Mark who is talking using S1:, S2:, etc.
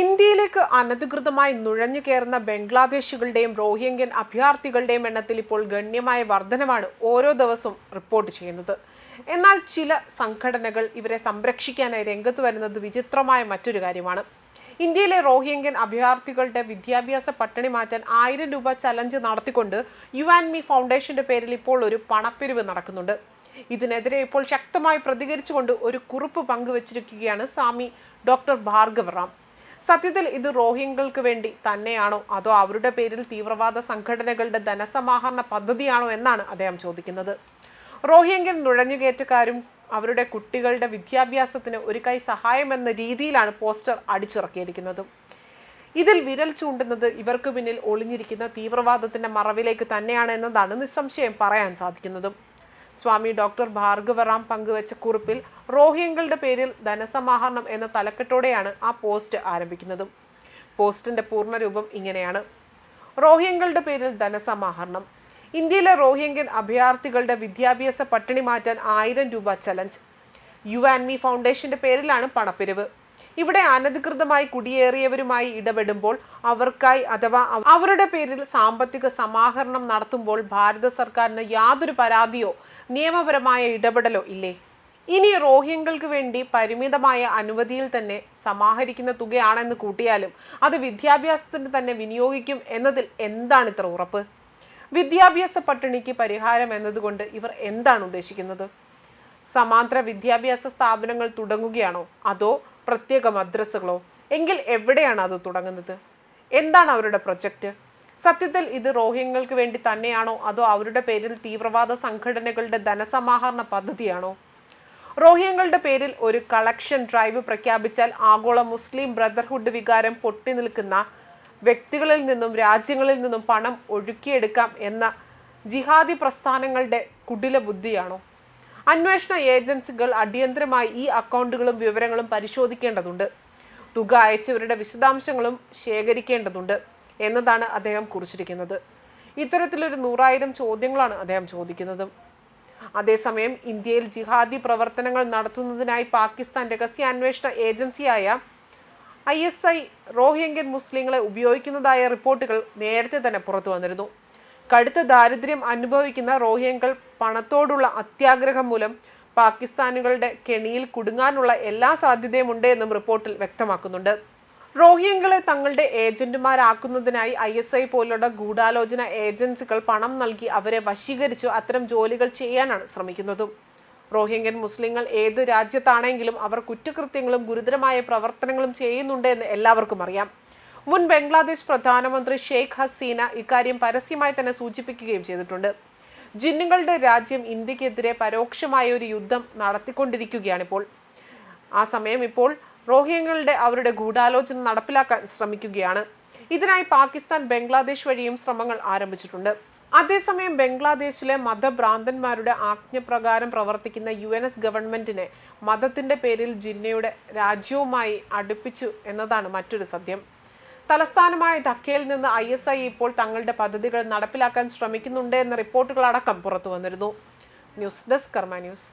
S1: ഇന്ത്യയിലേക്ക് അനധികൃതമായി നുഴഞ്ഞു കയറുന്ന ബംഗ്ലാദേശികളുടെയും റോഹിംഗ്യൻ അഭയാർത്ഥികളുടെയും എണ്ണത്തിൽ ഇപ്പോൾ ഗണ്യമായ വർധനമാണ് ഓരോ ദിവസവും റിപ്പോർട്ട് ചെയ്യുന്നത്. എന്നാൽ ചില സംഘടനകൾ ഇവരെ സംരക്ഷിക്കാനായി രംഗത്ത് വരുന്നത് വിചിത്രമായ മറ്റൊരു കാര്യമാണ്. ഇന്ത്യയിലെ റോഹിംഗ്യൻ അഭയാർത്ഥികളുടെ വിദ്യാഭ്യാസ പട്ടിണി മാറ്റാൻ ആയിരം രൂപ ചലഞ്ച് നടത്തിക്കൊണ്ട് യു ആൻഡ് മി ഫൗണ്ടേഷന്റെ പേരിൽ ഇപ്പോൾ ഒരു പണപ്പിരിവ് നടക്കുന്നുണ്ട്. ഇതിനെതിരെ ഇപ്പോൾ ശക്തമായി പ്രതികരിച്ചുകൊണ്ട് ഒരു കുറിപ്പ് പങ്കുവച്ചിരിക്കുകയാണ് സ്വാമി ഡോക്ടർ ഭാർഗവ റാം സത്യത്തിൽ ഇത് റോഹിംഗ്യകൾക്ക് വേണ്ടി തന്നെയാണോ? അതോ അവരുടെ പേരിൽ തീവ്രവാദ സംഘടനകളുടെ ധനസമാഹരണ പദ്ധതിയാണോ എന്നാണ് അദ്ദേഹം ചോദിക്കുന്നത്. റോഹിംഗ്യൻ നുഴഞ്ഞുകയറ്റക്കാരും അവരുടെ കുട്ടികളുടെ വിദ്യാഭ്യാസത്തിന് ഒരു കൈ സഹായം എന്ന രീതിയിലാണ് പോസ്റ്റർ അടിച്ചിറക്കിയിരിക്കുന്നത്. ഇതിൽ വിരൽ ചൂണ്ടുന്നത് ഇവർക്ക് പിന്നിൽ ഒളിഞ്ഞിരിക്കുന്ന തീവ്രവാദത്തിന്റെ മറവിലേക്ക് തന്നെയാണ് എന്നതാണ് നിസ്സംശയം പറയാൻ സാധിക്കുന്നതും. സ്വാമി ഡോക്ടർ ഭാർഗവറാം പങ്കുവച്ച കുറിപ്പിൽ റോഹിംഗ്യകളുടെ പേരിൽ ധനസമാഹരണം എന്ന തലക്കെട്ടോടെയാണ് ആ പോസ്റ്റ് ആരംഭിക്കുന്നതും. പോസ്റ്റിന്റെ പൂർണരൂപം ഇങ്ങനെയാണ്. റോഹിംഗ്യകളുടെ പേരിൽ ധനസമാഹരണം. ഇന്ത്യയിലെ റോഹിംഗ്യൻ അഭയാർത്ഥികളുടെ വിദ്യാഭ്യാസ പട്ടിണി മാറ്റാൻ ആയിരം രൂപ ചലഞ്ച്. യു ആൻഡ് മി ഫൗണ്ടേഷന്റെ പേരിലാണ് പണപ്പിരിവ്. ഇവിടെ അനധികൃതമായി കുടിയേറിയവരുമായി ഇടപെടുമ്പോൾ അവർക്കായി അഥവാ അവരുടെ പേരിൽ സാമ്പത്തിക സമാഹരണം നടത്തുമ്പോൾ ഭാരത സർക്കാരിന് യാതൊരു പരാതിയോ നിയമപരമായ ഇടപെടലോ ഇല്ലേ? ഇനി റോഹിംഗ്യകൾക്ക് വേണ്ടി പരിമിതമായ അനുമതിയിൽ തന്നെ സമാഹരിക്കുന്ന തുകയാണെന്ന് കൂട്ടിയാലും അത് വിദ്യാഭ്യാസത്തിന് തന്നെ വിനിയോഗിക്കും എന്നതിൽ എന്താണ് ഇത്ര ഉറപ്പ്? വിദ്യാഭ്യാസ പട്ടിണിക്ക് പരിഹാരം എന്നതുകൊണ്ട് ഇവർ എന്താണ് ഉദ്ദേശിക്കുന്നത്? സമാന്തര വിദ്യാഭ്യാസ സ്ഥാപനങ്ങൾ തുടങ്ങുകയാണോ? അതോ പ്രത്യേക മദ്രസകളോ? എങ്കിൽ എവിടെയാണ് അത് തുടങ്ങുന്നത്? എന്താണ് അവരുടെ പ്രൊജക്റ്റ് സത്യത്തിൽ ഇത് റോഹിംഗ്യങ്ങൾക്ക് വേണ്ടി തന്നെയാണോ? അതോ അവരുടെ പേരിൽ തീവ്രവാദ സംഘടനകളുടെ ധനസമാഹരണ പദ്ധതിയാണോ? റോഹിംഗ്യങ്ങളുടെ പേരിൽ ഒരു കളക്ഷൻ ഡ്രൈവ് പ്രഖ്യാപിച്ചാൽ ആഗോള മുസ്ലിം ബ്രദർഹുഡ് വികാരം പൊട്ടി നിൽക്കുന്ന വ്യക്തികളിൽ നിന്നും രാജ്യങ്ങളിൽ നിന്നും പണം ഒഴുക്കിയെടുക്കാം എന്ന ജിഹാദി പ്രസ്ഥാനങ്ങളുടെ കുടില ബുദ്ധിയാണോ അന്വേഷണ ഏജൻസികൾ അടിയന്തരമായി ഈ അക്കൗണ്ടുകളും വിവരങ്ങളും പരിശോധിക്കേണ്ടതുണ്ട്. തുക അയച്ചവരുടെ വിശദാംശങ്ങളും ശേഖരിക്കേണ്ടതുണ്ട് എന്നതാണ് അദ്ദേഹം കുറിച്ചിരിക്കുന്നത്. ഇത്തരത്തിലൊരു നൂറായിരം ചോദ്യങ്ങളാണ് അദ്ദേഹം ചോദിക്കുന്നത്. അതേസമയം ഇന്ത്യയിൽ ജിഹാദി പ്രവർത്തനങ്ങൾ നടത്തുന്നതിനായി പാകിസ്ഥാൻ രഹസ്യാന്വേഷണ ഏജൻസിയായ ഐ എസ് ഐ റോഹിംഗ്യൻ മുസ്ലിങ്ങളെ ഉപയോഗിക്കുന്നതായ റിപ്പോർട്ടുകൾ നേരത്തെ തന്നെ പുറത്തു വന്നിരുന്നു. കടുത്ത ദാരിദ്ര്യം അനുഭവിക്കുന്ന റോഹിംഗ്യകൾ പണത്തോടുള്ള അത്യാഗ്രഹം മൂലം പാകിസ്ഥാനുകളുടെ കെണിയിൽ കുടുങ്ങാനുള്ള എല്ലാ സാധ്യതയുമുണ്ട് എന്നും റിപ്പോർട്ടിൽ വ്യക്തമാക്കുന്നുണ്ട്. റോഹിംഗ്യകളെ തങ്ങളുടെ ഏജന്റുമാരാക്കുന്നതിനായി ഐ എസ് ഐ പോലുള്ള ഗൂഢാലോചന ഏജൻസികൾ പണം നൽകി അവരെ വശീകരിച്ചു അത്തരം ജോലികൾ ചെയ്യാനാണ് ശ്രമിക്കുന്നതും. റോഹിംഗ്യൻ മുസ്ലിങ്ങൾ ഏത് രാജ്യത്താണെങ്കിലും അവർ കുറ്റകൃത്യങ്ങളും ഗുരുതരമായ പ്രവർത്തനങ്ങളും ചെയ്യുന്നുണ്ട് എന്ന് എല്ലാവർക്കും അറിയാം. മുൻ ബംഗ്ലാദേശ് പ്രധാനമന്ത്രി ഷെയ്ഖ് ഹസീന ഇക്കാര്യം പരസ്യമായി തന്നെ സൂചിപ്പിക്കുകയും ചെയ്തിട്ടുണ്ട്. ജിന്നുകളുടെ രാജ്യം ഇന്ത്യക്കെതിരെ പരോക്ഷമായ ഒരു യുദ്ധം നടത്തിക്കൊണ്ടിരിക്കുകയാണിപ്പോൾ ആ സമയം ഇപ്പോൾ റോഹിംഗ്യകളുടെ അവരുടെ ഗൂഢാലോചന നടപ്പിലാക്കാൻ ശ്രമിക്കുകയാണ്. ഇതിനായി പാകിസ്ഥാൻ ബംഗ്ലാദേശ് വഴിയും ശ്രമങ്ങൾ ആരംഭിച്ചിട്ടുണ്ട്. അതേസമയം ബംഗ്ലാദേശിലെ മതഭ്രാന്തന്മാരുടെ ആജ്ഞപ്രകാരം പ്രവർത്തിക്കുന്ന യു എൻ എസ് ഗവൺമെന്റിനെ മതത്തിന്റെ പേരിൽ ജിന്നയുടെ രാജ്യവുമായി അടുപ്പിച്ചു എന്നതാണ് മറ്റൊരു സത്യം. തലസ്ഥാനമായ ധക്കയിൽ നിന്ന് ഐ എസ് ഐ ഇപ്പോൾ തങ്ങളുടെ പദ്ധതികൾ നടപ്പിലാക്കാൻ ശ്രമിക്കുന്നുണ്ട് എന്ന റിപ്പോർട്ടുകളടക്കം പുറത്തു വന്നിരുന്നു ന്യൂസ് ഡെസ്ക് കർമ്മ ന്യൂസ്.